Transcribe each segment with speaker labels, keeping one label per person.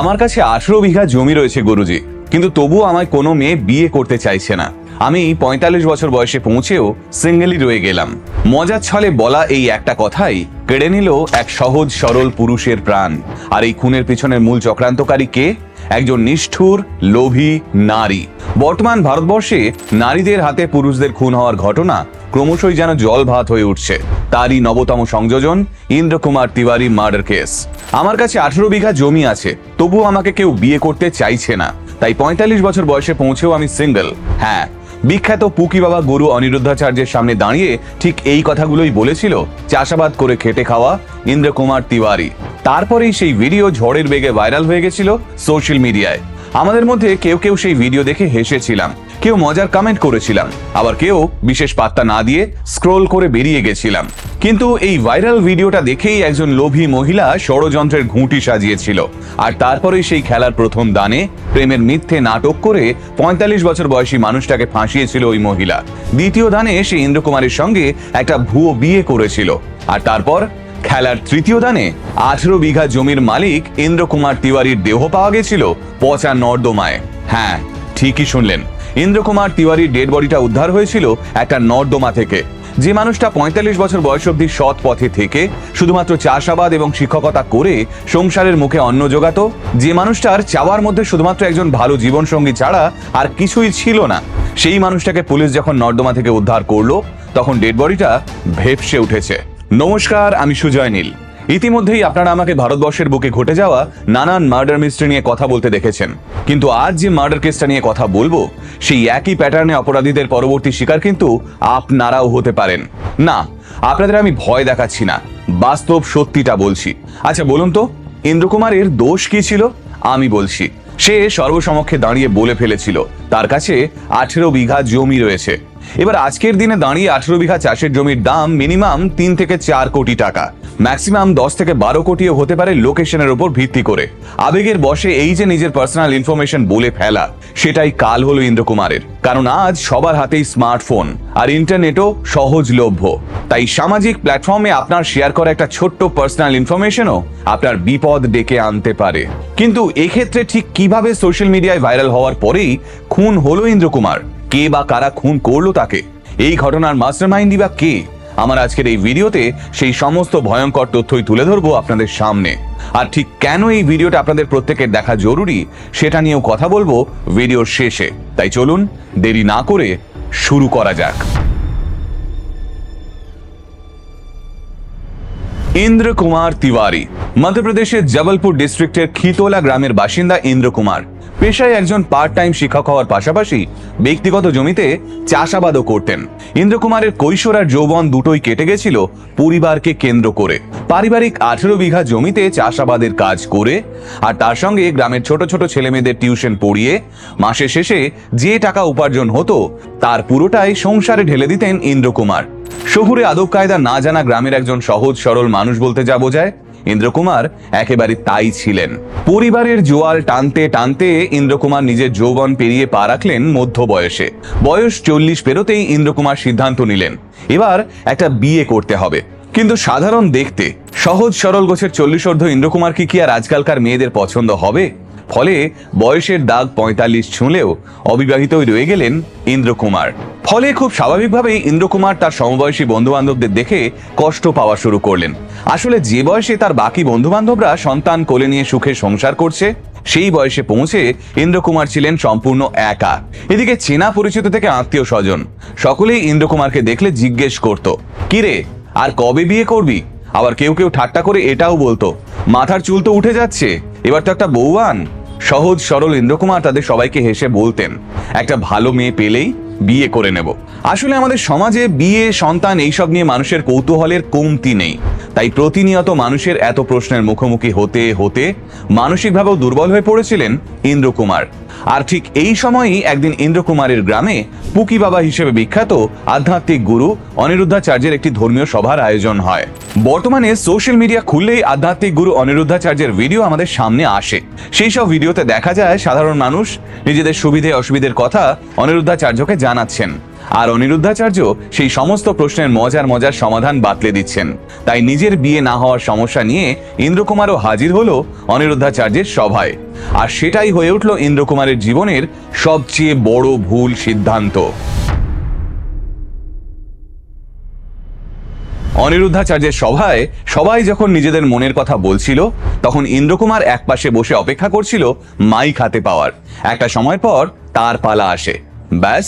Speaker 1: আমার কাছে আঠেরো বিঘা জমি রয়েছে গুরুজি, কিন্তু তবুও আমায় কোনো মেয়ে বিয়ে করতে চাইছে না। আমি পঁয়তাল্লিশ বছর বয়সে পৌঁছেও সিঙ্গেলই রয়ে গেলাম। মজার ছলে বলা এই একটা কথাই, কেড়ে নিল এক সহজ সরল পুরুষের প্রাণ। আর এই খুনের পিছনের মূল চক্রান্তকারী কে? একজন নিষ্ঠুর, লোভী নারী। বর্তমান ভারতবর্ষে নারীদের হাতে পুরুষদের খুন হওয়ার ঘটনা ক্রমশই যেন জল ভাত হয়ে উঠছে। তারই নবতম সংযোজন ইন্দ্রকুমার তিওয়ারি মার্ডার কেস। আমার কাছে আঠেরো বিঘা জমি আছে, তবুও আমাকে কেউ বিয়ে করতে চাইছে না। তাই পঁয়তাল্লিশ বছর বয়সে পৌঁছেও আমি সিঙ্গেল হ্যাঁ বিখ্যাত পুকি বাবা গুরু অনিরুদ্ধাচার্যের সামনে দাঁড়িয়ে ঠিক এই কথাগুলোই বলেছিল, চাষাবাদ করে খেটে খাওয়া ইন্দ্রকুমার তিওয়ারি। তারপরেই সেই ভিডিও ঝড়ের বেগে ভাইরাল হয়ে গেছিল সোশ্যাল মিডিয়ায় আমাদের মধ্যে কেউ কেউ সেই ভিডিও দেখে হেসেছিলাম। কেউ মজার কমেন্ট করেছিলাম। আবার কেউ বিশেষ পাত্তা না দিয়ে স্ক্রোল করে বেরিয়ে গেছিলাম। কিন্তু এই ভাইরাল ভিডিওটা দেখেই একজন লোভী মহিলা ষড়যন্ত্রের ঘুঁটি সাজিয়েছিল। আর তারপরে সেই খেলার প্রথম দানে প্রেমের মিথ্যে নাটক করে পঁয়তাল্লিশ বছর বয়সী মানুষটাকে ফাঁসিয়েছিল ওই মহিলা। দ্বিতীয় দানে সে ইন্দ্রকুমারের সঙ্গে একটা ভুয়ো বিয়ে করেছিল। আর তারপর খেলার তৃতীয় দানে আঠেরো বিঘা জমির মালিক ইন্দ্রকুমার তিওয়ারির দেহ পাওয়া গেছিল পচা নর্দমায়। হ্যাঁ ঠিকই শুনলেন। ইন্দ্রকুমার তিওয়ারির ডেড বডিটা উদ্ধার হয়েছিল একটা নর্দমা থেকে। যে মানুষটা পঁয়তাল্লিশ বছর বয়স অবধি সৎ পথে থেকে, শুধুমাত্র চাষাবাদ এবং শিক্ষকতা করে সংসারের মুখে অন্ন জোগাতো, যে মানুষটার চাওয়ার মধ্যে শুধুমাত্র একজন ভালো জীবনসঙ্গী ছাড়া আর কিছুই ছিল না। সেই মানুষটাকে পুলিশ যখন নর্দমা থেকে উদ্ধার করল, তখন ডেড বডিটা ভেপসে উঠেছে। নমস্কার, আমি সুজয় নীল। ইতিমধ্যেই আপনারা আমাকে ভারতবর্ষের বুকে ঘটে যাওয়া নানান মার্ডার মিস্ট্রি নিয়ে কথা বলতে দেখেছেন। কিন্তু আজ যে মার্ডার কেসটা নিয়ে কথা বলব, সেই একই প্যাটার্নে অপরাধীদের পরবর্তী শিকার কিন্তু আপনারাও হতে পারেন। না, আপনাদের আমি ভয় দেখাচ্ছি না, বাস্তব সত্যিটা বলছি। আচ্ছা বলুন তো, ইন্দ্রকুমারের দোষ কি ছিল? আমি বলছি, সে সর্বসমক্ষে দাঁড়িয়ে বলে ফেলেছিল, তার কাছে আঠেরো বিঘা জমি রয়েছে। এবার আজকের দিনে দাঁড়িয়ে আঠেরো বিঘা চাষের জমির দাম মিনিমাম তিন থেকে চার কোটি টাকা। ম্যাক্সিমাম দশ থেকে বারো কোটিও হতে পারে লোকেশনের উপর ভিত্তি করে। আবেগের বসে এই যে নিজের পার্সোনাল ইনফরমেশন বলে ফেলা, সেটাই কাল হলো ইন্দ্রকুমারের। কারণ আজ সবার হাতেই স্মার্টফোন আর ইন্টারনেটও সহজলভ্য। তাই সামাজিক প্ল্যাটফর্মে আপনার শেয়ার করা একটা ছোট্ট পার্সোনাল ইনফরমেশনও আপনার বিপদ ডেকে আনতে পারে। কিন্তু এক্ষেত্রে ঠিক কীভাবে সোশ্যাল মিডিয়ায় ভাইরাল হওয়ার পরেই খুন হলো ইন্দ্রকুমার? কে বা কারা খুন করল তাকে? এই ঘটনার মাস্টার মাস্টারমাইন্ডই বা কে? আমার আজকের এই ভিডিওতে সেই সমস্ত ভয়ঙ্কর তথ্যই তুলে ধরবো আপনাদের সামনে। আর ঠিক কেন এই ভিডিওটা আপনাদের প্রত্যেকের দেখা জরুরি, সেটা নিয়েও কথা বলব ভিডিওর শেষে। তাই চলুন দেরি না করে শুরু করা যাক। ইন্দ্র কুমার তিওয়ারি, মধ্যপ্রদেশের জবলপুর ডিস্ট্রিক্টের খিতোলা গ্রামের বাসিন্দা ইন্দ্র কুমার পেশায় একজন পার্ট টাইম শিক্ষক হওয়ার পাশাপাশি ব্যক্তিগত জমিতে চাষাবাদও করতেন। ইন্দ্র কুমারের কৈশোর আর যৌবন দুটোই কেটে গেছিল পরিবারকে কেন্দ্র করে। পারিবারিক আঠেরো বিঘা জমিতে চাষাবাদের কাজ করে আর তার সঙ্গে গ্রামের ছোট ছোট ছেলেমেয়েদের টিউশন পড়িয়ে মাসের শেষে যে টাকা উপার্জন হতো তার পুরোটাই সংসারে ঢেলে দিতেন ইন্দ্র কুমার শহুরে আদব কায়দা না জানা গ্রামের একজন সহজ সরল মানুষ বলতে যা বোঝায়, ইন্দ্রকুমার একেবারে তাই ছিলেন। পরিবারের জোয়াল টানতে টানতে ইন্দ্রকুমার নিজের যৌবন পেরিয়ে পা রাখলেন মধ্য বয়সে। বয়স চল্লিশ পেরোতেই ইন্দ্রকুমার সিদ্ধান্ত নিলেন, এবার একটা বিয়ে করতে হবে। কিন্তু সাধারণ দেখতে, সহজ সরল গোছের চল্লিশ অর্ধ ইন্দ্রকুমার কি কি আর আজকালকার মেয়েদের পছন্দ হবে? ফলে বয়সের দাগ পঁয়তাল্লিশ ছুঁলেও অবিবাহিতই রয়ে গেলেন ইন্দ্রকুমার। ফলে খুব স্বাভাবিকভাবেই ইন্দ্রকুমার তার সমবয়সী বন্ধু বান্ধবদের দেখে কষ্ট পাওয়া শুরু করলেন। আসলে যে বয়সে তার বাকি বন্ধু বান্ধবরা সন্তান কোলে নিয়ে সুখে সংসার করছে, সেই বয়সে পৌঁছে ইন্দ্রকুমার ছিলেন সম্পূর্ণ একা। এদিকে চেনা পরিচিত থেকে আত্মীয় স্বজন, সকলেই ইন্দ্রকুমারকে দেখলে জিজ্ঞেস করত, কিরে, আর কবে বিয়ে করবি? আবার কেউ কেউ ঠাট্টা করে এটাও বলতো, মাথার চুল তো উঠে যাচ্ছে, এবার তো একটা বউয়ান সহজ সরল ইন্দ্রকুমার তাদের সবাইকে হেসে বলতেন, একটা ভালো মেয়ে পেলেই বিয়ে করে নেব। আসলে আমাদের সমাজে বিয়ে, সন্তান এইসব নিয়ে মানুষের কৌতূহলের কমতি নেই। তাই প্রতিনিয়ত মানুষের এত প্রশ্নের মুখোমুখি হতে হতে মানসিকভাবেও দুর্বল হয়ে পড়েছিলেন ইন্দ্রকুমার। আর ঠিক এই সময়ই একদিন ইন্দ্রকুমারের গ্রামে পুকি বাবা হিসেবে বিখ্যাত আধ্যাত্মিক গুরু অনিরুদ্ধাচার্যের একটি ধর্মীয় সভার আয়োজন হয়। বর্তমানে সোশ্যাল মিডিয়া খুললেই আধ্যাত্মিক গুরু অনিরুদ্ধাচার্যের ভিডিও আমাদের সামনে আসে। সেই সব ভিডিওতে দেখা যায় সাধারণ মানুষ নিজেদের সুবিধে অসুবিধের কথা অনিরুদ্ধাচার্যকে জানাচ্ছেন। আর অনিরুদ্ধাচার্য সেই সমস্ত প্রশ্নের মজার মজার সমাধান বাতলে দিচ্ছেন। তাই নিজের বিয়ে না হওয়ার সমস্যা নিয়ে ইন্দ্রকুমারও হাজির হলো অনিরুদ্ধাচার্যের সভায়। আর সেটাই হয়ে উঠল ইন্দ্রকুমারের জীবনের সবচেয়ে বড় ভুল সিদ্ধান্ত। অনিরুদ্ধাচার্যের সভায় সবাই যখন নিজেদের মনের কথা বলছিল, তখন ইন্দ্রকুমার একপাশে বসে অপেক্ষা করছিল মাইক হাতে পাওয়ার। একটা সময় পর তার পালা আসে। ব্যাস,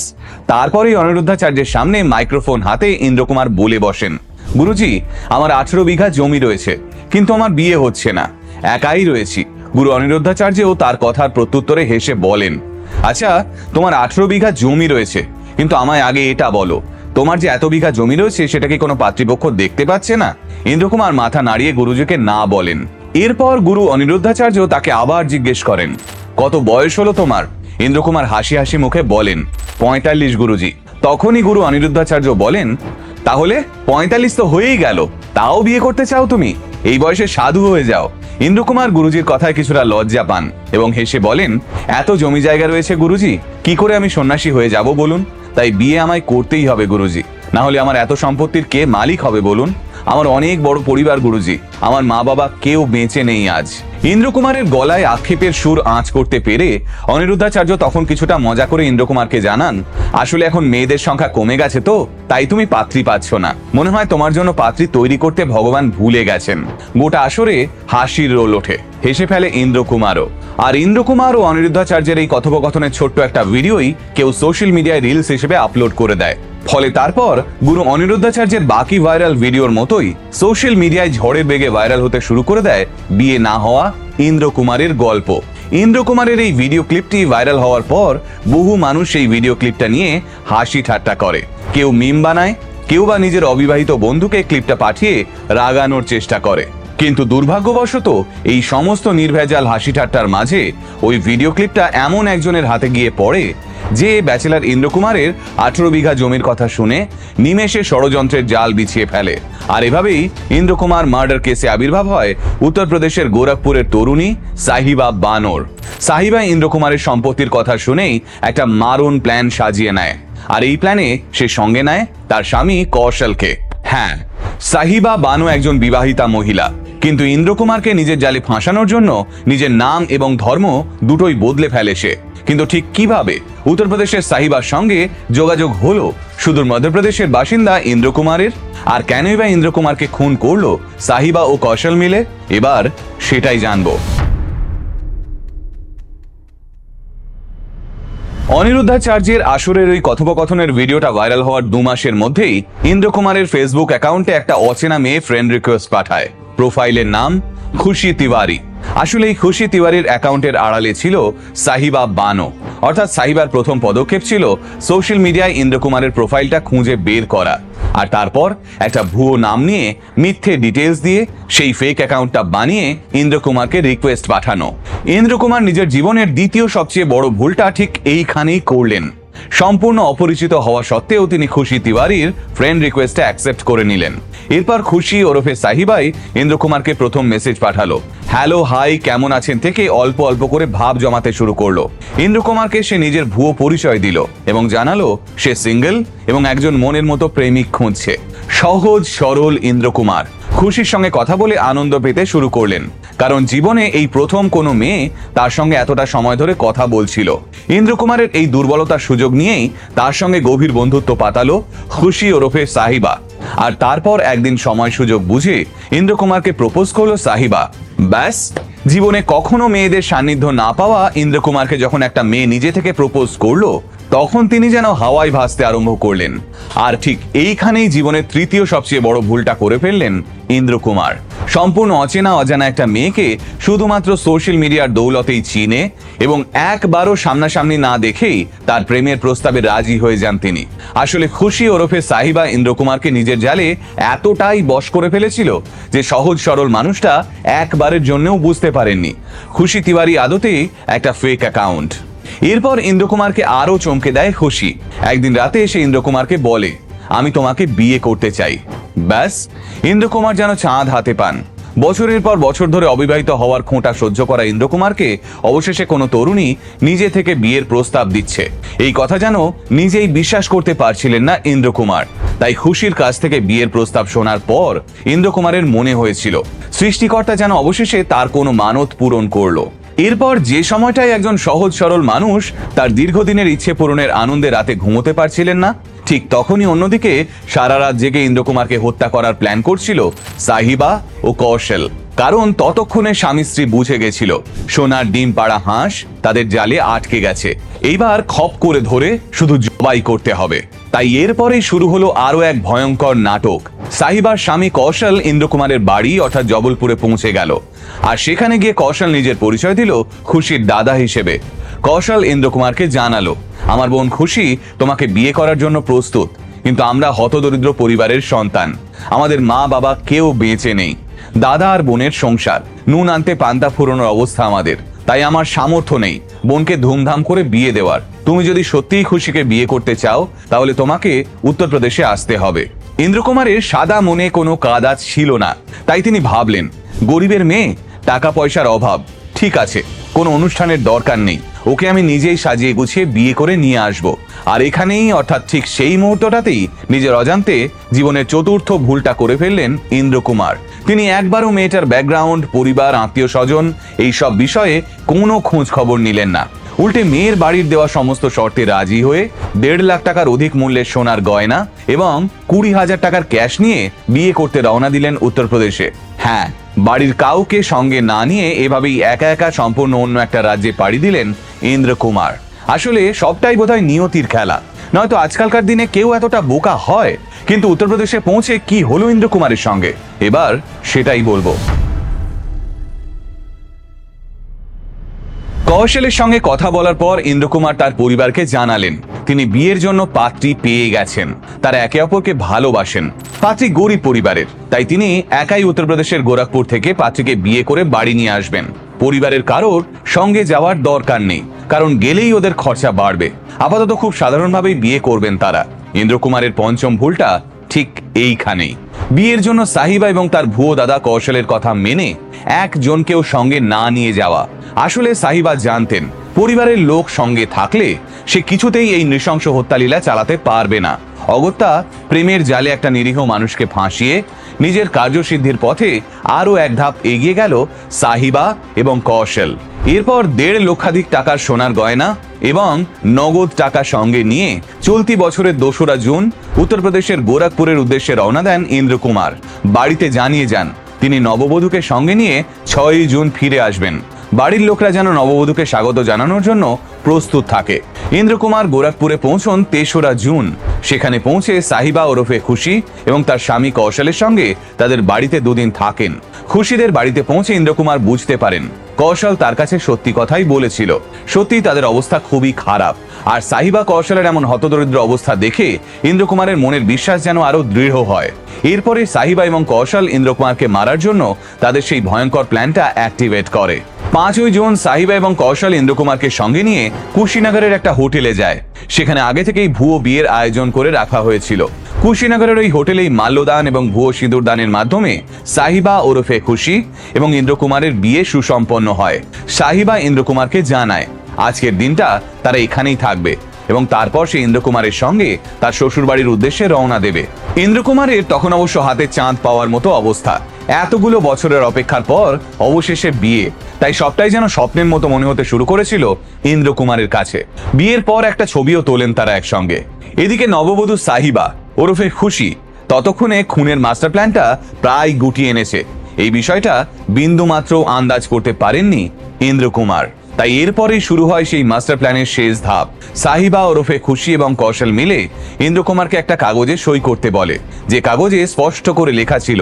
Speaker 1: তারপরেই অনিরুদ্ধাচার্যের সামনে মাইক্রোফোন হাতে ইন্দ্রকুমার বলে বসেন, গুরুজি, আমার আঠেরো বিঘা জমি রয়েছে, কিন্তু আমার বিয়ে হচ্ছে না, একাই রয়েছি। গুরু অনিরুদ্ধাচার্যও তার কথার প্রত্যুত্তরে হেসে বলেন আচ্ছা তোমার আঠেরো বিঘা জমি রয়েছে, কিন্তু আমায় আগে এটা বলো, তোমার যে এত বিঘা জমি রয়েছে, সেটা কি কোনো পাতৃপক্ষ দেখতে পাচ্ছে না? ইন্দ্রকুমার মাথা নাড়িয়ে গুরুজিকে না বলেন। এরপর গুরু অনিরুদ্ধাচার্য তাকে আবার জিজ্ঞেস করেন, কত বয়স হলো তোমার? ইন্দ্রকুমার হাসি হাসি মুখে বলেন, পঁয়তাল্লিশ গুরুজি, তখনই গুরু অনিরুদ্ধাচার্য বলেন, তাহলে পঁয়তাল্লিশ তো হয়েই গেল, তাও বিয়ে করতে চাও তুমি? এই বয়সে সাধু হয়ে যাও। ইন্দ্রকুমার গুরুজির কথায় কিছুটা লজ্জা পান এবং হেসে বলেন, এত জমি জায়গা রয়েছে গুরুজি, কি করে আমি সন্ন্যাসী হয়ে যাব বলুন? তাই বিয়ে আমায় করতেই হবে গুরুজি। না হলে আমার এত সম্পত্তির কে মালিক হবে বলুন? আমার অনেক বড় পরিবার গুরুজি। আমার মা বাবা কেউ বেঁচে নেই আজ। ইন্দ্রকুমারের গলায় আক্ষেপের সুর আঁচ করতে পেরে অনিরুদ্ধাচার্য তখন কিছুটা মজা করে ইন্দ্রকুমারকে জানান, আসলে এখন মেয়েদের সংখ্যা কমে গেছে তো, তাই তুমি পাত্রী পাচ্ছ না। মনে হয় তোমার জন্য পাত্রী তৈরি করতে ভগবান ভুলে গেছেন। গোটা আসরে হাসির রোল ওঠে। হেসে ফেলে ইন্দ্রকুমারও। আর ইন্দ্রকুমার ও অনিরুদ্ধাচার্যের এই কথোপকথনের ছোট্ট একটা ভিডিওই কেউ সোশ্যাল মিডিয়ায় রিলস হিসেবে আপলোড করে দেয়। ফলে তারপর গুরু অনিরুদ্ধাচার্যের বাকি ভাইরাল ভিডিওর মতোই সোশ্যাল মিডিয়ায় ঝড়ে বেগে ভাইরাল হতে শুরু করে দেয় বিয়ে না হওয়া ইন্দ্রকুমারের গল্প। ইন্দ্রকুমারের এই ভিডিও ক্লিপটি ভাইরাল হওয়ার পর বহু মানুষ এই ভিডিও ক্লিপটা নিয়ে হাসি ঠাট্টা করে। কেউ মিম বানায়, কেউ বা নিজের অবিবাহিত বন্ধুকে ক্লিপটা পাঠিয়ে রাগানোর চেষ্টা করে। কিন্তু দুর্ভাগ্যবশত এই সমস্ত নির্ভেজাল হাসি ঠাট্টার মাঝে ওই ভিডিও ক্লিপটা এমন একজনের হাতে গিয়ে পড়ে যে ব্যাচেলার ইন্দ্রকুমারের আঠেরো বিঘা জমির কথা শুনে নিমেষে ষড়যন্ত্রের জাল বিছিয়ে ফেলে। আর এভাবেই ইন্দ্রকুমার মার্ডার কেসে আবির্ভাব হয় উত্তরপ্রদেশের গোরখপুরের তরুণী সাহিবা বানর। সাহিবা ইন্দ্রকুমারের সম্পত্তির কথা শুনেই একটা মারণ প্ল্যান সাজিয়ে নেয়। আর এই প্ল্যানে সে সঙ্গে নেয় তার স্বামী কৌশলকে। হ্যাঁ সাহিবা বানু একজন বিবাহিতা মহিলা। কিন্তু ইন্দ্রকুমারকে নিজের জালে ফাঁসানোর জন্য নিজের নাম এবং ধর্ম দুটোই বদলে ফেলে সে। কিন্তু ঠিক কীভাবে? উত্তরপ্রদেশের সাহিবার সঙ্গে যোগাযোগ হলো সুদূর মধ্যপ্রদেশের বাসিন্দা ইন্দ্রকুমারের। আর কেনই বা ইন্দ্রকুমারকে খুন করল সাহিবা ও কৌশল মিলে? এবার সেটাই জানব। অনিরুদ্ধাচার্যের আসরের ওই কথোপকথনের ভিডিওটা ভাইরাল হওয়ার দু মাসের মধ্যেই ইন্দ্রকুমারের ফেসবুক অ্যাকাউন্টে একটা অচেনা মেয়ে ফ্রেন্ড রিকোয়েস্ট পাঠায়। প্রোফাইলের নাম খুশি তিওয়ারি। আসলে এই খুশি তিওয়ারির অ্যাকাউন্টের আড়ালে ছিল সাহিবা বানো। অর্থাৎ সাহিবার প্রথম পদক্ষেপ ছিল সোশ্যাল মিডিয়ায় ইন্দ্রকুমারের প্রোফাইলটা খুঁজে বের করা। আর তারপর একটা ভুয়ো নাম নিয়ে মিথ্যে ডিটেলস দিয়ে সেই ফেক অ্যাকাউন্টটা বানিয়ে ইন্দ্রকুমারকে রিকোয়েস্ট পাঠানো। ইন্দ্রকুমার নিজের জীবনের দ্বিতীয় সবচেয়ে বড় ভুলটা ঠিক এইখানেই করলেন। সম্পূর্ণ অপরিচিত হওয়া সত্ত্বেও তিনি খুশি তিওয়ারির ফ্রেন্ড রিকোয়েস্টে অ্যাকসেপ্ট করে নিলেন। এরপর খুশি ওরফে সাহিবাই ইন্দ্রকুমারকে প্রথম মেসেজ পাঠালো। হ্যালো হাই কেমন আছেন? থেকে অল্প অল্প করে ভাব জমাতে শুরু করল। ইন্দ্রকুমারকে সে নিজের ভুয়ো পরিচয় দিল এবং জানালো, সে সিঙ্গেল এবং একজন মনের মতো প্রেমিক খুঁজছে। সহজ, সরল ইন্দ্রকুমার। খুশির সঙ্গে কথা বলে আনন্দ পেতে শুরু করলেন। কারণ জীবনে এই প্রথম কোনো মেয়ে তার সঙ্গে এতটা সময় ধরে কথা বলছিল। ইন্দ্রকুমারের এই দুর্বলতার সুযোগ নিয়েই তার সঙ্গে গভীর বন্ধুত্ব পাতালো, খুশি ওরফে সাহিবা। আর তারপর একদিন সময় সুযোগ বুঝে ইন্দ্রকুমারকে প্রপোজ করল সাহিবা। ব্যাস, জীবনে কখনো মেয়েদের সান্নিধ্য না পাওয়া ইন্দ্রকুমারকে যখন একটা মেয়ে নিজে থেকে প্রপোজ করল তখন তিনি যেন হাওয়ায় ভাসতে আরম্ভ করলেন। আর ঠিক এইখানেই জীবনের তৃতীয় সবচেয়ে বড় ভুলটা করে ফেললেন ইন্দ্রকুমার। সম্পূর্ণ অচেনা, অজানা একটা মেয়েকে শুধুমাত্র সোশ্যাল মিডিয়ার দৌলতেই চিনে এবং একবারও সামনাসামনি না দেখেই তার প্রেমের প্রস্তাবে রাজি হয়ে যান তিনি। আসলে খুশি ওরফে সাহিবা ইন্দ্রকুমারকে নিজের জালে এতটাই বশ করে ফেলেছিল যে সহজ সরল মানুষটা একবারের জন্যও বুঝতে পারেননি। খুশি তিওয়ারি আদতেই একটা ফেক অ্যাকাউন্ট এরপর ইন্দ্রকুমারকে আরও চমকে দেয় খুশি। একদিন রাতে এসে ইন্দ্রকুমারকে বলে, আমি তোমাকে বিয়ে করতে চাই। ব্যাস, ইন্দ্রকুমার যেন চাঁদ হাতে পান। বছরের পর বছর ধরে অবিবাহিত হওয়ার খোঁটা সহ্য করা ইন্দ্রকুমারকে অবশেষে কোনো তরুণী নিজে থেকে বিয়ের প্রস্তাব দিচ্ছে। এই কথা যেন নিজেই বিশ্বাস করতে পারছিলেন না ইন্দ্রকুমার। তাই খুশির কাছ থেকে বিয়ের প্রস্তাব শোনার পর ইন্দ্রকুমারের মনে হয়েছিল, সৃষ্টিকর্তা যেন অবশেষে তার কোনো মানত পূরণ করল। এরপর যে সময়টায় একজন সহজ সরল মানুষ তার দীর্ঘদিনের ইচ্ছে পূরণের আনন্দে রাতে ঘুমোতে পারছিলেন না, ঠিক তখনই অন্যদিকে সারা রাত জেগে ইন্দ্রকুমারকে হত্যা করার প্ল্যান করছিল সাহিবা ও কৌশল। কারণ ততক্ষণে স্বামী স্ত্রী বুঝে গেছিল, সোনার ডিম পাড়া হাঁস তাদের জালে আটকে গেছে। এইবার খপ করে ধরে শুধু জবাই করতে হবে। তাই এরপরেই শুরু হলো আরও এক ভয়ঙ্কর নাটক। সাহিবার স্বামী কৌশল ইন্দ্রকুমারের বাড়ি অর্থাৎ জবলপুরে পৌঁছে গেল। আর সেখানে গিয়ে কৌশল নিজের পরিচয় দিল খুশির দাদা হিসেবে। কৌশল ইন্দ্রকুমারকে জানালো, আমার বোন খুশি তোমাকে বিয়ে করার জন্য প্রস্তুত, কিন্তু আমরা হতদরিদ্র পরিবারের সন্তান। আমাদের মা বাবা কেউ বেঁচে নেই। দাদা আর বোনের সংসার। নুন আনতে পান্তা ফুরোনোর অবস্থা আমাদের। তাই আমার সামর্থ্য নেই। বোনকে ধুমধাম করে বিয়ে দেওয়ার। তুমি যদি সত্যিই খুশিকে বিয়ে করতে চাও, তাহলে তোমাকে উত্তরপ্রদেশে আসতে হবে। ইন্দ্রকুমারের সাদা মনে কোনো কাদাজ ছিল না। তাই তিনি ভাবলেন, গরিবের মেয়ে, টাকা পয়সার অভাব। ঠিক আছে, কোনো অনুষ্ঠানের দরকার নেই। ওকে আমি নিজেই সাজিয়ে গুছিয়ে বিয়ে করে নিয়ে আসব। আর এখানেই, অর্থাৎ ঠিক সেই মুহূর্তটাতেই নিজের অজান্তে জীবনের চতুর্থ ভুলটা করে ফেললেন ইন্দ্রকুমার। তিনি একবারও মেয়েটার ব্যাকগ্রাউন্ড পরিবার আত্মীয় স্বজন এইসব বিষয়ে কোনো খোঁজ খবর নিলেন না। উল্টে মেয়ের বাড়ির দেওয়া সমস্ত শর্তে রাজি হয়ে দেড় লাখ টাকার অধিক মূল্যের সোনার গয়না এবং কুড়ি হাজার টাকার ক্যাশ নিয়ে বিয়ে করতে রওনা দিলেন উত্তরপ্রদেশে। হ্যাঁ বাড়ির কাউকে সঙ্গে না নিয়ে এভাবেই একা একা সম্পূর্ণ অন্য একটা রাজ্যে পাড়ি দিলেন ইন্দ্রকুমার আসলে সবটাই বোধহয় নিয়তির খেলা। নয়তো আজকালকার দিনে কেউ এতটা বোকা হয়, কিন্তু উত্তরপ্রদেশে পৌঁছে কি হলো ইন্দ্রকুমারের সঙ্গে? এবার সেটাই বলব। কৌশলের সঙ্গে কথা বলার পর ইন্দ্রকুমার তার পরিবারকে জানালেন। তিনি বিয়ের জন্য পাত্রী পেয়ে গেছেন। তারা একে অপরকে ভালোবাসেন। পাত্রী গরিব পরিবারের। তাই তিনি একাই উত্তরপ্রদেশের গোরখপুর থেকে পাত্রীকে বিয়ে করে বাড়ি নিয়ে আসবেন। পরিবারের কারোর সঙ্গে যাওয়ার দরকার নেই, কারণ গেলেই ওদের খরচা বাড়বে। আপাতত খুব সাধারণভাবেই বিয়ে করবেন তারা। ইন্দ্রকুমারের পঞ্চম ভুলটা ঠিক এইখানেই। বিয়ের জন্য সাহিবা এবং তার ভুয়ো দাদা কৌশলের কথা মেনে একজনকেও সঙ্গে না নিয়ে যাওয়া। আসলে সাহিবা জানতেন পরিবারের লোক সঙ্গে থাকলে সে কিছুতেই এই নৃশংস হত্যালীলা চালাতে পারবে না। অগত্যা প্রেমের জালে একটা নিরীহ মানুষকে ফাঁসিয়ে নিজের কার্যসিদ্ধির পথে আরও এক ধাপ এগিয়ে গেল সাহিবা এবং কৌশল। এরপর দেড় লক্ষাধিক টাকার সোনার গয়না এবং নগদ টাকা সঙ্গে নিয়ে চলতি বছরের দোসরা জুন উত্তরপ্রদেশের গোরখপুরের উদ্দেশ্যে রওনা দেন ইন্দ্রকুমার। বাড়িতে জানিয়ে যান, তিনি নববধূকে সঙ্গে নিয়ে ছয়ই জুন ফিরে আসবেন। বাড়ির লোকরা যেন নববধূকে স্বাগত জানানোর জন্য প্রস্তুত থাকে। ইন্দ্রকুমার গোরখপুরে পৌঁছন তেসরা জুন। সেখানে পৌঁছে সাহিবা ওরফে খুশি এবং তার স্বামী কৌশলের সঙ্গে তাদের বাড়িতে দুদিন থাকেন। খুশিদের বাড়িতে পৌঁছে ইন্দ্রকুমার বুঝতে পারেন। কৌশল তার কাছে সত্যি কথাই বলেছিল। সত্যি তাদের অবস্থা খুবই খারাপ। আর সাহিবা কৌশলের এমন হতদরিদ্র অবস্থা দেখে ইন্দ্রকুমারের মনের বিশ্বাস যেন আরও দৃঢ় হয়। এরপরে সাহিবা এবং কৌশল ইন্দ্রকুমারকে মারার জন্য তাদের সেই ভয়ঙ্কর প্ল্যানটা অ্যাক্টিভেট করে। পাঁচই জুন সাহিবা এবং কৌশল ইন্দ্রকুমারকে সঙ্গে নিয়ে কুশিনগরের একটা হোটেলে যায়। সেখানে আগে থেকেই ভুয়ো বিয়ের আয়োজন করে রাখা হয়েছিল। কুশিনগরের ওই হোটেলেই মাল্যদান এবং ভুয়ো সিঁদুর দানের মাধ্যমে সাহিবা ওরফে খুশি এবং ইন্দ্রকুমারের বিয়ে সুসম্পন্ন হয়। সাহিবা ইন্দ্রকুমারকে জানায়, আজকের দিনটা তারা এখানেই থাকবে এবং তারপর সে ইন্দ্রকুমারের সঙ্গে তার শ্বশুরবাড়ির উদ্দেশ্যে রওনা দেবে। ইন্দ্রকুমারের তখন অবশ্য হাতে চাঁদ পাওয়ার মতো অবস্থা। এতগুলো বছরের অপেক্ষার পর অবশেষে বিয়ে। তাই সবটাই যেন স্বপ্নের মতো মনে হতে শুরু করেছিল ইন্দ্রকুমারের কাছে। বিয়ের পর একটা ছবিও তোলেন তারা একসঙ্গে। এদিকে নববধূ সাহিবা ওরফে খুশি ততক্ষণে খুনের মাস্টার প্ল্যানটা প্রায় গুটিয়ে এনেছে। এই বিষয়টা বিন্দু মাত্র আন্দাজ করতে পারেননি ইন্দ্রকুমার। তাই এরপরেই শুরু হয় সেই মাস্টার প্ল্যানের শেষ ধাপ। সাহিবা ওরফে খুশি এবং কৌশল মিলে ইন্দ্রকুমারকে একটা কাগজে সই করতে বলে, যে কাগজে স্পষ্ট করে লেখা ছিল,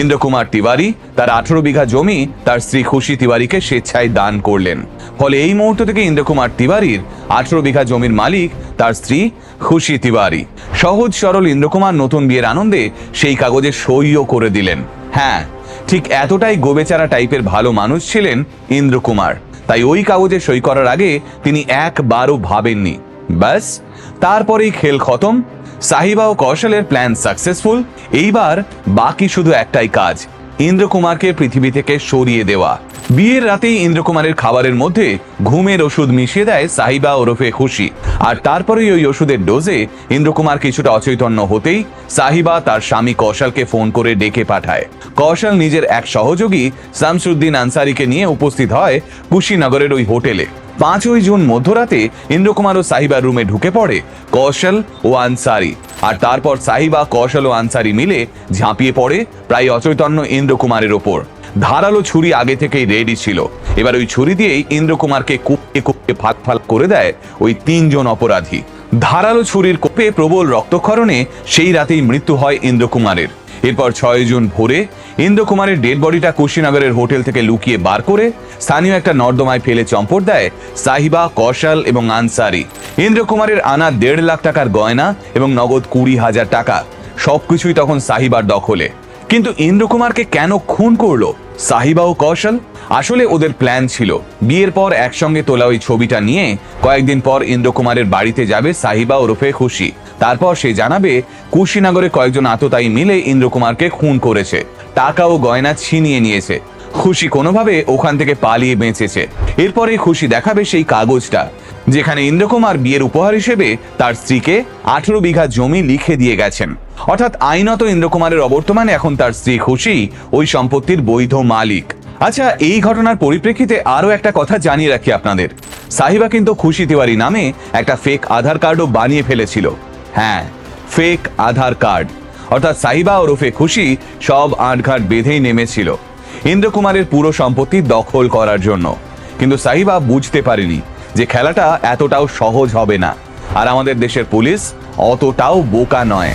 Speaker 1: ইন্দ্রকুমার তিওয়ারি, তার আঠেরো বিঘা জমি, তার স্ত্রী খুশি তিওয়ারিকে স্বেচ্ছায় দান করলেন। ফলে এই মুহূর্ত থেকে ইন্দ্রকুমার তিওয়ারির আঠেরো বিঘা জমির মালিক, তার স্ত্রী খুশি তিওয়ারি। সহজ সরল ইন্দ্রকুমার নতুন বিয়ের আনন্দে সেই কাগজে সইও করে দিলেন। হ্যাঁ ঠিক এতটাই গোবেচারা টাইপের ভালো মানুষ ছিলেন ইন্দ্রকুমার। তাই ওই কাগজে সই করার আগে তিনি একবারও ভাবেননি। ব্যাস, তারপরেই খেল খতম। সাহিবা ও কৌশলের প্ল্যান সাকসেসফুল এইবার বাকি শুধু একটাই কাজ ইন্দ্রকুমারকে পৃথিবী থেকে সরিয়ে দেওয়া। বিয়ের রাতেই ইন্দ্রকুমারের খাবারের মধ্যে ঘুমের ওষুধ মিশিয়ে দেয় সাহিবা ওরফে খুশি। আর তারপরেই ওই ওষুধের ডোজে ইন্দ্রকুমার কিছুটা অচৈতন্য হতেই সাহিবা তার স্বামী কৌশলকে ফোন করে ডেকে পাঠায়। কৌশল নিজের এক সহযোগী শামসুদ্দিন আনসারিকে নিয়ে উপস্থিত হয় কুশিনগরের ওই হোটেলে। পাঁচই জুন মধ্যরাতে ইন্দ্রকুমার ও সাহিবার রুমে ঢুকে পড়ে কৌশল ও আনসারি। আর তারপর সাহিবা, কৌশল ও আনসারি মিলে ঝাঁপিয়ে পড়ে প্রায় অচৈতন্য ইন্দ্রকুমারের ওপর। ধারালো ছুরি আগে থেকেই রেডি ছিল। এবার ওই ছুরি দিয়েই ইন্দ্রকুমারকে কুপকে কুপকে ফাঁক ফাঁক করে দেয় ওই তিনজন অপরাধী। ধারালো ছুরির কোপে প্রবল রক্তক্ষরণে সেই রাতেই মৃত্যু হয় ইন্দ্রকুমারের। এরপর ছয় জুন ভোরে ইন্দ্রকুমারের ডেড বডিটা কুশিনগরের হোটেল থেকে লুকিয়ে বার করে স্থানীয় একটা নর্দমায় ফেলে চম্পট দেয় সাহিবা, কৌশল এবং আনসারি। ইন্দ্রকুমারের আনা দেড় লাখ টাকার গয়না এবং নগদ কুড়ি হাজার টাকা। সবকিছুই তখন সাহিবার দখলে। কিন্তু ইন্দ্রকুমারকে কেন খুন করল? সাহিবা ও কৌশল? আসলে ওদের প্ল্যান ছিল। বিয়ের পর একসঙ্গে তোলা ওই ছবিটা নিয়ে কয়েকদিন পর ইন্দ্রকুমারের বাড়িতে যাবে সাহিবা ওরফে খুশি। তারপর সে জানাবে, কুশিনগরে কয়েকজন আততায়ী মিলে ইন্দ্রকুমারকে খুন করেছে। টাকা ও গয়না ছিনিয়ে নিয়েছে। খুশি কোনোভাবে ওখান থেকে পালিয়ে বেঁচেছে। এরপরে খুশি দেখাবে সেই কাগজটা, যেখানে ইন্দ্রকুমার বিয়ের উপহার হিসেবে তার স্ত্রীকে আঠেরো বিঘা জমি লিখে দিয়ে গেছেন। অর্থাৎ আইনত ইন্দ্রকুমারের অবর্তমানে এখন তার স্ত্রী খুশি, ওই সম্পত্তির বৈধ মালিক। আচ্ছা এই ঘটনার পরিপ্রেক্ষিতে আরও একটা কথা জানিয়ে রাখি আপনাদের। সাহিবা কিন্তু খুশি তিওয়ারি নামে একটা ফেক আধার কার্ডও বানিয়ে ফেলেছিল। হ্যাঁ ফেক আধার কার্ড। অর্থাৎ সাহিবা ওরফে খুশি সব আটঘাট বেঁধেই নেমেছিল, ইন্দ্রকুমারের পুরো সম্পত্তি দখল করার জন্য। কিন্তু সাহিবা বুঝতে পারেনি যে খেলাটা এতটাও সহজ হবে না। আর আমাদের দেশের পুলিশ অতটাও বোকা নয়।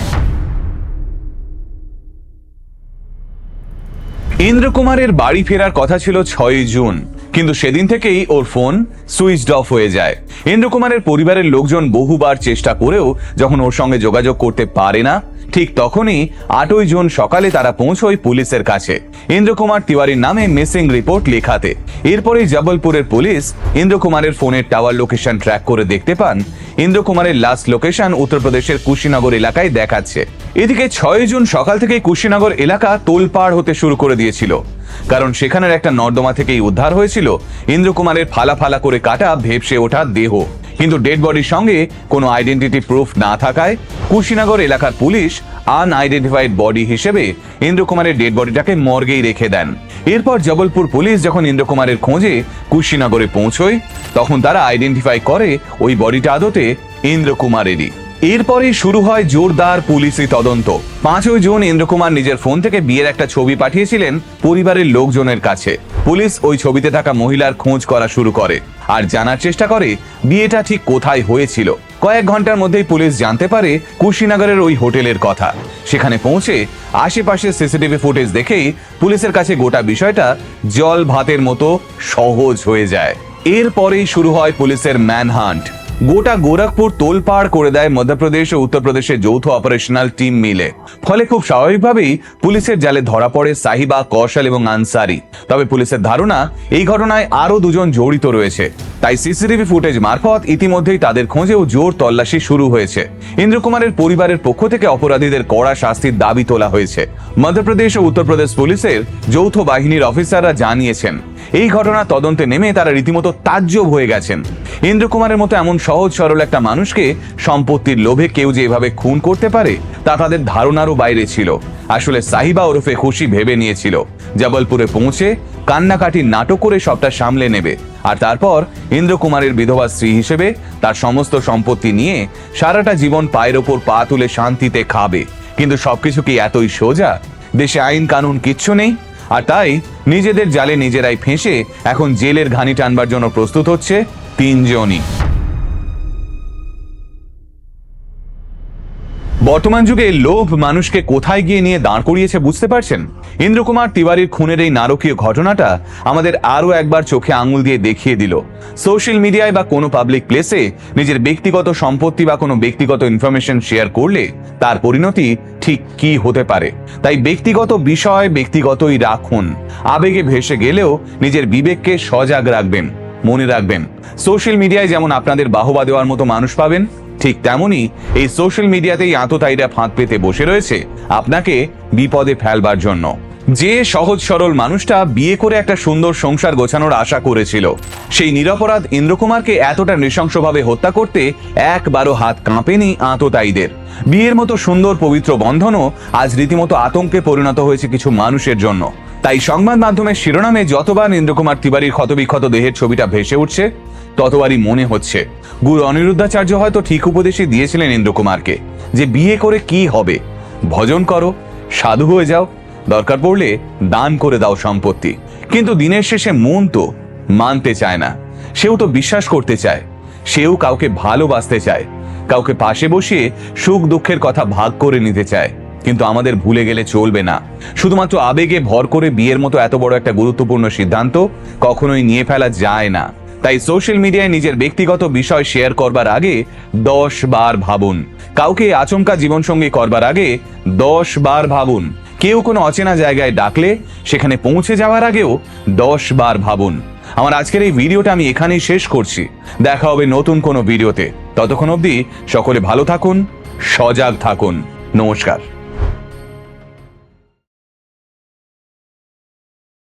Speaker 1: ইন্দ্রকুমারের বাড়ি ফেরার কথা ছিল ছয়ই জুন, কিন্তু সেদিন থেকেই ওর ফোন সুইচড অফ হয়ে যায়। ইন্দ্রকুমারের পরিবারের লোকজন বহুবার চেষ্টা করেও যখন ওর সঙ্গে যোগাযোগ করতে পারে না, ঠিক তখনই আটই জুন সকালে তারা পৌঁছয় পুলিশের কাছে। ইন্দ্রকুমার তিওয়ারির নামে মিসিং রিপোর্ট লেখাতে। এরপরেই জবলপুরের পুলিশ ইন্দ্রকুমারের ফোনের টাওয়ার লোকেশন ট্র্যাক করে দেখতে পান। ইন্দ্রকুমারের লাস্ট লোকেশন উত্তরপ্রদেশের কুশিনগর এলাকায় দেখাচ্ছে। এদিকে ছয় জুন সকাল থেকে কুশিনগর এলাকা তোলপাড় হতে শুরু করে দিয়েছিল। কারণ সেখানের একটা নর্দমা থেকেই উদ্ধার হয়েছিল। ইন্দ্রকুমারের ফালা ফালা করে কাটা, ভেপসে ওঠা দেহ। কিন্তু ডেড বডির সঙ্গে কোনো আইডেন্টিটি প্রুফ না থাকায় কুশিনগর এলাকার পুলিশ আনআইডেন্টিফাইড বডি হিসেবে ইন্দ্রকুমারের ডেড বডিটাকে মর্গেই রেখে দেন। এরপর জবলপুর পুলিশ যখন ইন্দ্রকুমারের খোঁজে কুশিনগরে পৌঁছয়, তখন তারা আইডেন্টিফাই করে ওই বডিটা আদতে ইন্দ্রকুমারেরই। এরপরেই শুরু হয় জোরদার পুলিশি তদন্ত। পাঁচই জুন ইন্দ্রকুমার নিজের ফোন থেকে বিয়ের একটা ছবি পাঠিয়েছিলেন পরিবারের লোকজনের কাছে। পুলিশ ওই ছবিতে থাকা মহিলার খোঁজ করা শুরু করে আর জানার চেষ্টা করে বিয়েটা ঠিক কোথায় হয়েছিল। কয়েক ঘণ্টার মধ্যেই পুলিশ জানতে পারে কুশিনগরের ওই হোটেলের কথা। সেখানে পৌঁছে আশেপাশে সিসিটিভি ফুটেজ দেখেই পুলিশের কাছে গোটা বিষয়টা জল ভাতের মতো সহজ হয়ে যায়। এরপরেই শুরু হয় পুলিশের ম্যানহান্ট। গোটা গোরখপুর তোলপাড় করে দেয় মধ্যপ্রদেশ ও উত্তরপ্রদেশের যৌথ অপারেশনাল টিম মিলে। ফলে খুব স্বাভাবিকভাবেই পুলিশের জালে ধরা পড়ে সাহিবা, কৌশল এবং আনসারি। তবে পুলিশের ধারণা, এই ঘটনায় আরও দুজন জড়িত রয়েছে। তাই সিসিটিভি ফুটেজ মারফত ইতিমধ্যেই তাদের খোঁজেও জোর তল্লাশি শুরু হয়েছে। ইন্দ্রকুমারের পরিবারের পক্ষ থেকে অপরাধীদের কড়া শাস্তির দাবি তোলা হয়েছে। মধ্যপ্রদেশ ও উত্তরপ্রদেশ পুলিশের যৌথ বাহিনীর অফিসাররা জানিয়েছেন এই ঘটনা তদন্তে নেমে তারা রীতিমতো তাজ্জব হয়ে গেছেন। ইন্দ্রকুমারের মতো এমন সহজ সরল একটা মানুষকে সম্পত্তির লোভে কেউ যে এভাবে খুন করতে পারে, তা তাদের ধারণারও বাইরে ছিল। আসলে সাহিবা ওরফে খুশি ভেবে নিয়েছিল, জবলপুরে পৌঁছে কান্নাকাটি নাটক করে সবটা সামলে নেবে। আর তারপর ইন্দ্রকুমারের বিধবা স্ত্রী হিসেবে তার সমস্ত সম্পত্তি নিয়ে সারাটা জীবন পায়ের ওপর পা তুলে শান্তিতে খাবে। কিন্তু সবকিছু কি এতই সোজা? দেশে আইন কানুন কিচ্ছু নেই আর তাই নিজেদের জালে নিজেরাই ফেঁসে এখন জেলের ঘানি টানবার জন্য প্রস্তুত হচ্ছে তিনজনই। বর্তমান যুগে লোভ মানুষকে কোথায় গিয়ে নিয়ে দাঁড় করিয়েছে বুঝতে পারছেন? ইন্দ্রকুমার তিওয়ারির খুনের এই নারকীয় ঘটনাটা আমাদের আরও একবার চোখে আঙুল দিয়ে দেখিয়ে দিল। সোশ্যাল মিডিয়ায় বা কোনো পাবলিক প্লেসে নিজের ব্যক্তিগত সম্পত্তি বা কোনো ব্যক্তিগত ইনফরমেশন শেয়ার করলে তার পরিণতি ঠিক কি হতে পারে? তাই ব্যক্তিগত বিষয় ব্যক্তিগতই রাখুন। আবেগে ভেসে গেলেও নিজের বিবেককে সজাগ রাখবেন, মনে রাখবেন। সোশ্যাল মিডিয়ায় যেমন আপনাদের বাহবা দেওয়ার মতো মানুষ পাবেন ঠিক তেমনই এই সোশ্যাল মিডিয়াতেই আততায়ীরা ফাঁদ পেতে বসে রয়েছে আপনাকে বিপদে ফেলবার জন্য। যে সহজ সরল মানুষটা বিয়ে করে একটা সুন্দর সংসার গোছানোর আশা করেছিল, সেই নিরপরাধ ইন্দ্রকুমারকে এতটা নৃশংসভাবে হত্যা করতে একবারও হাত কাঁপেনি আততায়ীদের। বিয়ের মতো সুন্দর পবিত্র বন্ধনও আজ রীতিমতো আতঙ্কে পরিণত হয়েছে কিছু মানুষের জন্য। তাই সংবাদ মাধ্যমের শিরোনামে যতবার ইন্দ্রকুমার তিবাড়ির ক্ষতবিক্ষত দেহের ছবিটা ভেসে উঠছে, ততবারই মনে হচ্ছে। গুরু অনিরুদ্ধাচার্য হয়তো ঠিক উপদেশই দিয়েছিলেন ইন্দ্রকুমারকে, যে বিয়ে করে কি হবে। ভজন করো, সাধু হয়ে যাও, দরকার পড়লে দান করে দাও সম্পত্তি। কিন্তু দিনের শেষে মন তো মানতে চায় না। সেও তো বিশ্বাস করতে চায়। সেও কাউকে ভালোবাসতে চায়। কাউকে পাশে বসিয়ে সুখ দুঃখের কথা ভাগ করে নিতে চায়। কিন্তু আমাদের ভুলে গেলে চলবে না। শুধুমাত্র আবেগে ভর করে বিয়ের মতো এত বড় একটা গুরুত্বপূর্ণ সিদ্ধান্ত কখনোই নিয়ে ফেলা যায় না। তাই সোশ্যাল মিডিয়ায় নিজের ব্যক্তিগত বিষয় শেয়ার করবার আগে দশ বার ভাবুন। কাউকে আচমকা জীবনসঙ্গী করবার আগে দশ বার ভাবুন। কেউ কোনো অচেনা জায়গায় ডাকলে সেখানে পৌঁছে যাওয়ার আগেও দশ বার ভাবুন। আমার আজকের এই ভিডিওটা আমি এখানেই শেষ করছি। দেখা হবে নতুন কোনো ভিডিওতে। ততক্ষণ অবধি সকলে ভালো থাকুন, সজাগ থাকুন। নমস্কার।